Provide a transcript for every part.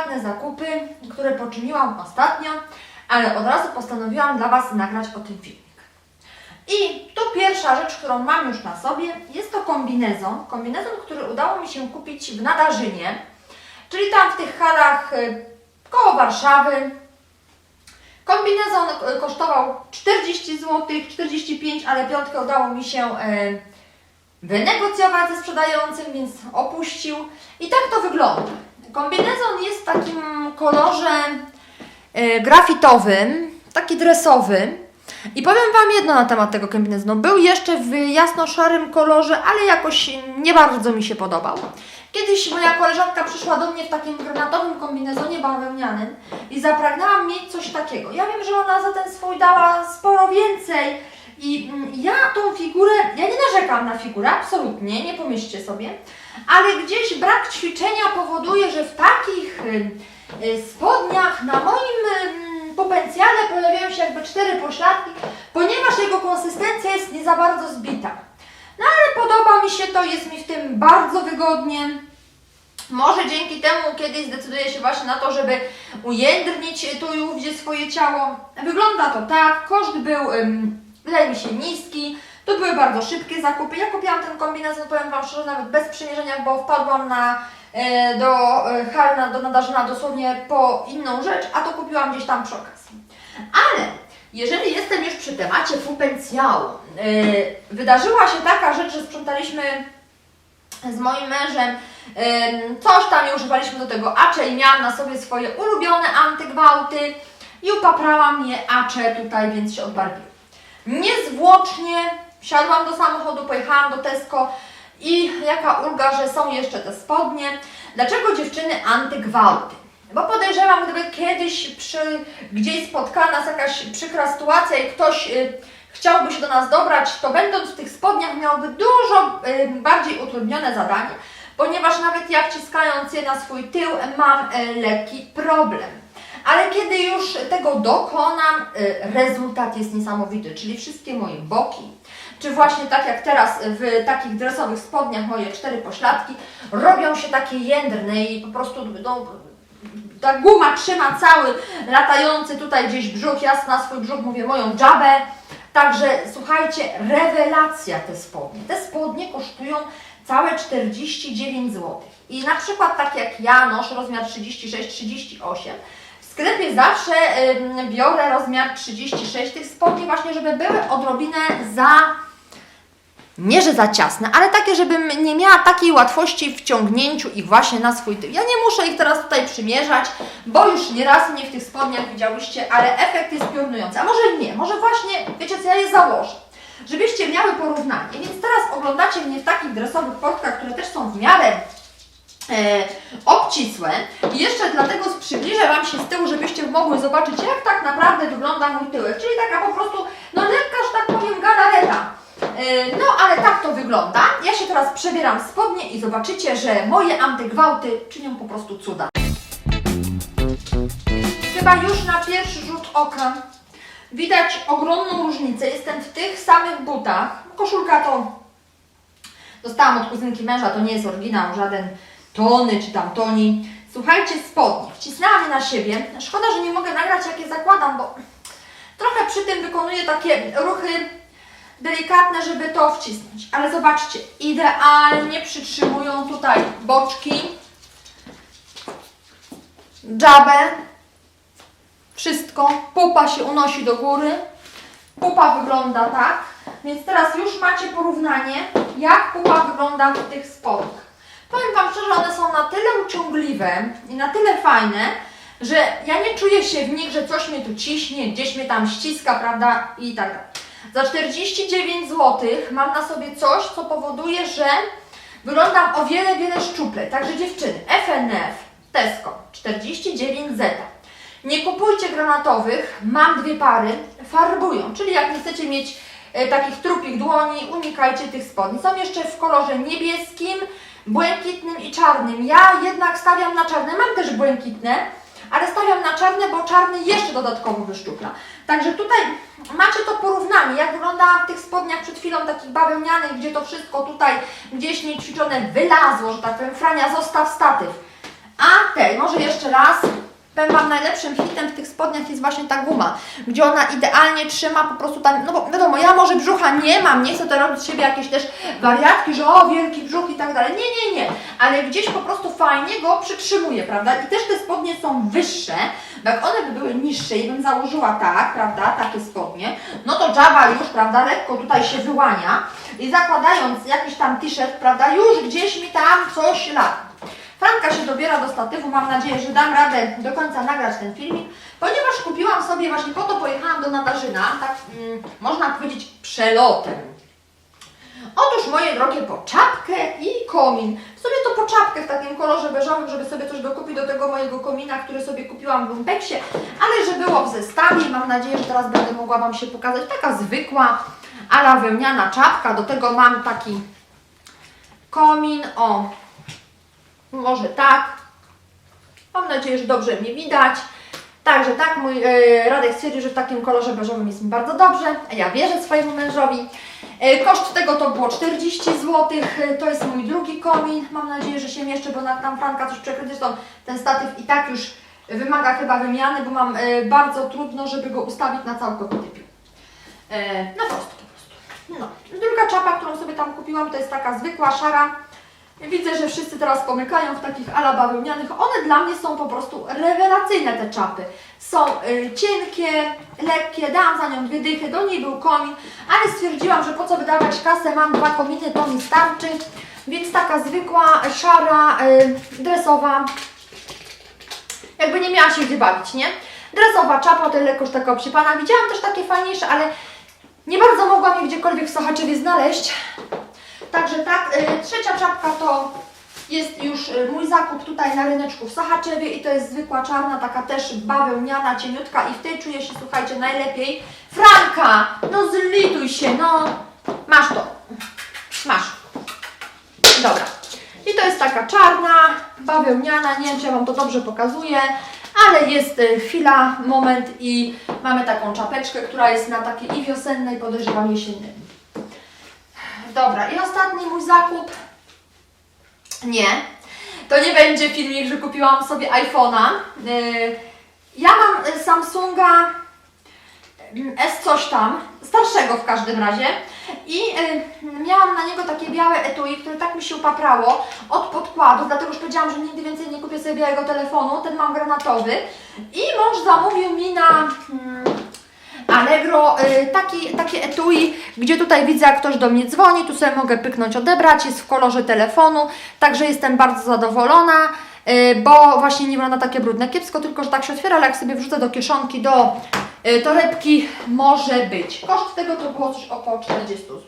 delikatne zakupy, które poczyniłam ostatnio, ale od razu postanowiłam dla Was nagrać o tym filmik. I tu pierwsza rzecz, którą mam już na sobie, jest to kombinezon. Kombinezon, który udało mi się kupić w Nadarzynie, czyli tam w tych halach y, koło Warszawy. Kombinezon y, kosztował 40 zł, 45, ale piątkę udało mi się y, wynegocjować ze sprzedającym, więc opuścił. I tak to wygląda. Kombinezon jest w takim kolorze y, grafitowym, taki dresowy. I powiem Wam jedno na temat tego kombinezonu. Był jeszcze w jasno-szarym kolorze, ale jakoś nie bardzo mi się podobał. Kiedyś moja koleżanka przyszła do mnie w takim granatowym kombinezonie bawełnianym i zapragnęłam mieć coś takiego. Ja wiem, że ona za ten swój dała sporo więcej i mm, ja tą figurę, ja nie narzekam na figurę, absolutnie, nie pomyślcie sobie, ale gdzieś brak ćwiczenia powoduje, że w takich y, y, spodniach na moim y, potencjale pojawiają się jakby cztery pośladki, ponieważ jego konsystencja jest nie za bardzo zbita. No ale podoba mi się to, jest mi w tym bardzo wygodnie. Może dzięki temu kiedyś zdecyduję się właśnie na to, żeby ujędrnić tu i ówdzie swoje ciało. Wygląda to tak, koszt był, ym, wydaje mi się, niski. To były bardzo szybkie zakupy. Ja kupiłam ten kombinezon, powiem Wam szczerze, nawet bez przymierzenia, bo wpadłam na, e, do e, Halna, do Nadarzyna dosłownie po inną rzecz, a to kupiłam gdzieś tam przy okazji. Ale jeżeli jestem już przy temacie fupencjału, e, wydarzyła się taka rzecz, że sprzątaliśmy z moim mężem coś tam i używaliśmy do tego acze i miałam na sobie swoje ulubione antygwałty i upaprałam je acze tutaj, więc się odbarwiły. Niezwłocznie wsiadłam do samochodu, pojechałam do Tesco i jaka ulga, że są jeszcze te spodnie. Dlaczego dziewczyny antygwałty? Bo podejrzewam, gdyby kiedyś przy, gdzieś spotkała nas jakaś przykra sytuacja i ktoś y, chciałby się do nas dobrać, to będąc w tych spodniach miałby dużo y, bardziej utrudnione zadanie, ponieważ nawet ja wciskając je na swój tył mam y, lekki problem. Ale kiedy już tego dokonam, y, rezultat jest niesamowity, czyli wszystkie moje boki, czy właśnie tak jak teraz w takich dresowych spodniach moje cztery pośladki, robią się takie jędrne i po prostu no, ta guma trzyma cały latający tutaj gdzieś brzuch, ja na swój brzuch mówię moją dżabę. Także słuchajcie, rewelacja te spodnie. Te spodnie kosztują całe 49 zł. I na przykład tak jak ja noszę rozmiar 36-38, w sklepie zawsze biorę rozmiar 36 tych spodni właśnie, żeby były odrobinę za nie, że za ciasne, ale takie, żebym nie miała takiej łatwości w ciągnięciu ich właśnie na swój tył. Ja nie muszę ich teraz tutaj przymierzać, bo już nieraz mnie w tych spodniach widziałyście, ale efekt jest piorunujący. A może nie, może właśnie, wiecie co, ja je założę, żebyście miały porównanie. Więc teraz oglądacie mnie w takich dresowych portkach, które też są w miarę e, obcisłe. I jeszcze dlatego przybliżę Wam się z tyłu, żebyście mogły zobaczyć, jak tak naprawdę wygląda mój tyłek. Czyli taka po prostu, no lekka, że tak powiem, galareta. E, No, ale tak to wygląda. Ja się teraz przebieram spodnie i zobaczycie, że moje antygwałty czynią po prostu cuda. Chyba już na pierwszy rzut oka widać ogromną różnicę. Jestem w tych samych butach. Koszulka to dostałam od kuzynki męża, to nie jest oryginał, żaden tony czy tam toni. Słuchajcie, spodnie. Wcisnęłam je na siebie. Szkoda, że nie mogę nagrać, jak je zakładam, bo trochę przy tym wykonuję takie ruchy delikatne, żeby to wcisnąć. Ale zobaczcie, idealnie przytrzymują tutaj boczki, dżabę, wszystko. Pupa się unosi do góry. Pupa wygląda tak. Więc teraz już macie porównanie, jak pupa wygląda w tych spodniach. Powiem Wam szczerze, one są na tyle uciągliwe i na tyle fajne, że ja nie czuję się w nich, że coś mnie tu ciśnie, gdzieś mnie tam ściska, prawda, i tak. Za 49 zł mam na sobie coś, co powoduje, że wyglądam o wiele, wiele szczuplej. Także dziewczyny, FNF, Tesco, 49 zeta. Nie kupujcie granatowych, mam dwie pary, farbują, czyli jak nie chcecie mieć e, takich trupich dłoni, unikajcie tych spodni. Są jeszcze w kolorze niebieskim, błękitnym i czarnym. Ja jednak stawiam na czarne, mam też błękitne, ale stawiam na czarne, bo czarny jeszcze dodatkowo wyszczupla. Także tutaj macie to porównanie, jak wyglądałam w tych spodniach przed chwilą takich bawełnianych, gdzie to wszystko tutaj gdzieś niećwiczone wylazło, że tak powiem, Frania zostaw statyw. A tej, może jeszcze raz, powiem Wam, najlepszym hitem w tych spodniach jest właśnie ta guma, gdzie ona idealnie trzyma po prostu tam, no bo wiadomo, ja może brzucha nie mam, nie chcę to robić z siebie jakieś też wariatki, że o, wielki brzuch i tak dalej, nie, nie, nie, ale gdzieś po prostu fajnie go przytrzymuje, prawda, i też te spodnie są wyższe, bo jak one by były niższe i bym założyła tak, prawda, takie spodnie, no to Jabba już, prawda, lekko tutaj się wyłania i zakładając jakiś tam t-shirt, prawda, już gdzieś mi tam coś lata. Franka się dobiera do statywu, mam nadzieję, że dam radę do końca nagrać ten filmik, ponieważ kupiłam sobie, właśnie po to pojechałam do Nadarzyna, tak mm, można powiedzieć przelotem. Otóż moje drogie po czapkę i komin. W sobie to po czapkę w takim kolorze beżowym, żeby sobie coś dokupić do tego mojego komina, który sobie kupiłam w Lumpeksie, ale że było w zestawie. Mam nadzieję, że teraz będę mogła Wam się pokazać. Taka zwykła, ala wełniana czapka. Do tego mam taki komin. O, może tak. Mam nadzieję, że dobrze mnie widać. Także tak, mój e, Radek stwierdził, że w takim kolorze beżowym jest mi bardzo dobrze. Ja wierzę swojemu mężowi. E, koszt tego to było 40 zł. E, to jest mój drugi komin. Mam nadzieję, że się mieszczę, bo na, tam Franka coś przekryć. Zresztą ten statyw i tak już wymaga chyba wymiany, bo mam e, bardzo trudno, żeby go ustawić na całkowity pił. E, no prosto po prostu. No. Druga czapa, którą sobie tam kupiłam, to jest taka zwykła, szara. Widzę, że wszyscy teraz pomykają w takich ala bawełnianych. One dla mnie są po prostu rewelacyjne te czapy. Są y, cienkie, lekkie, dałam za nią dwie dychy, do niej był komin, ale stwierdziłam, że po co wydawać kasę, mam dwa kominy, to mi starczy. Więc taka zwykła, szara, y, dresowa, jakby nie miała się gdzie bawić, nie? Dresowa czapa, tyle lekkoż taka obsipana. Widziałam też takie fajniejsze, ale nie bardzo mogłam je gdziekolwiek w Sochaczewie znaleźć. Także tak, y, trzecia czapka to jest już y, mój zakup tutaj na ryneczku w Sochaczewie i to jest zwykła czarna, taka też bawełniana, cieniutka i w tej czuję się, słuchajcie, najlepiej. Franka, no zlituj się, no. Masz to. Masz. Dobra. I to jest taka czarna, bawełniana, nie wiem czy ja Wam to dobrze pokazuję, ale jest y, chwila, moment i mamy taką czapeczkę, która jest na takiej i wiosennej, podejrzewam jesiennej. Dobra, i ostatni mój zakup. Nie, to nie będzie filmik, że kupiłam sobie iPhone'a. Yy, Ja mam y, Samsunga mm, S coś tam, starszego w każdym razie. I y, miałam na niego takie białe etui, które tak mi się upaprało od podkładu, dlatego już powiedziałam, że nigdy więcej nie kupię sobie białego telefonu, ten mam granatowy. I mąż zamówił mi na mm, Allegro y, taki, takie etui, gdzie tutaj widzę, jak ktoś do mnie dzwoni, tu sobie mogę pyknąć, odebrać, jest w kolorze telefonu, także jestem bardzo zadowolona, y, bo właśnie nie wygląda takie brudne. Kiepsko tylko, że tak się otwiera, ale jak sobie wrzucę do kieszonki, do y, torebki, może być. Koszt tego to było coś około 40 zł.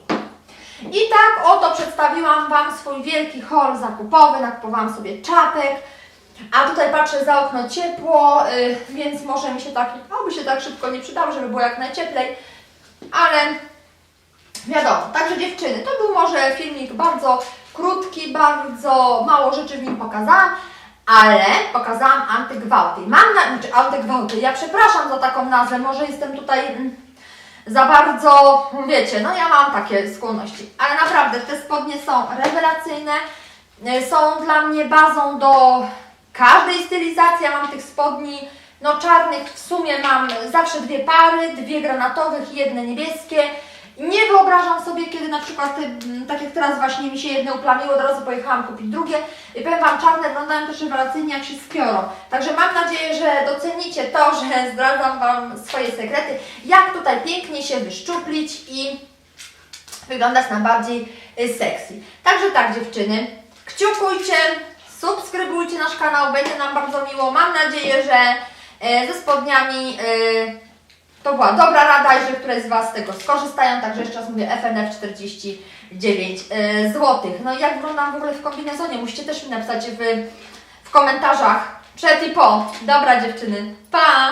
I tak oto przedstawiłam Wam swój wielki haul zakupowy, nakupowałam sobie czapek, a tutaj patrzę za okno ciepło, y, więc może mi się tak, no by się tak szybko nie przydało, żeby było jak najcieplej, ale wiadomo, także dziewczyny, to był może filmik bardzo krótki, bardzo mało rzeczy w nim pokazałam, ale pokazałam antygwałty. Mam na, znaczy antygwałty, ja przepraszam za taką nazwę, może jestem tutaj mm, za bardzo, wiecie, no ja mam takie skłonności, ale naprawdę te spodnie są rewelacyjne, y, są dla mnie bazą do każdej stylizacji. Ja mam tych spodni no czarnych w sumie mam zawsze dwie pary, dwie granatowych i jedne niebieskie. Nie wyobrażam sobie, kiedy na przykład, tak jak teraz właśnie mi się jedne uplamiły, od razu pojechałam kupić drugie. I powiem Wam, czarne wyglądają też rewelacyjnie, jak się spiorą. Także mam nadzieję, że docenicie to, że zdradzam Wam swoje sekrety, jak tutaj pięknie się wyszczuplić i wyglądać na bardziej y, sexy. Także tak dziewczyny, kciukujcie, subskrybujcie nasz kanał, będzie nam bardzo miło. Mam nadzieję, że e, ze spodniami e, to była dobra rada i że któreś z Was z tego skorzystają. Także jeszcze raz mówię FNF 49 e, zł. No i jak wyglądam w ogóle w kombinezonie? Musicie też mi napisać w, w komentarzach przed i po. Dobra dziewczyny, pa!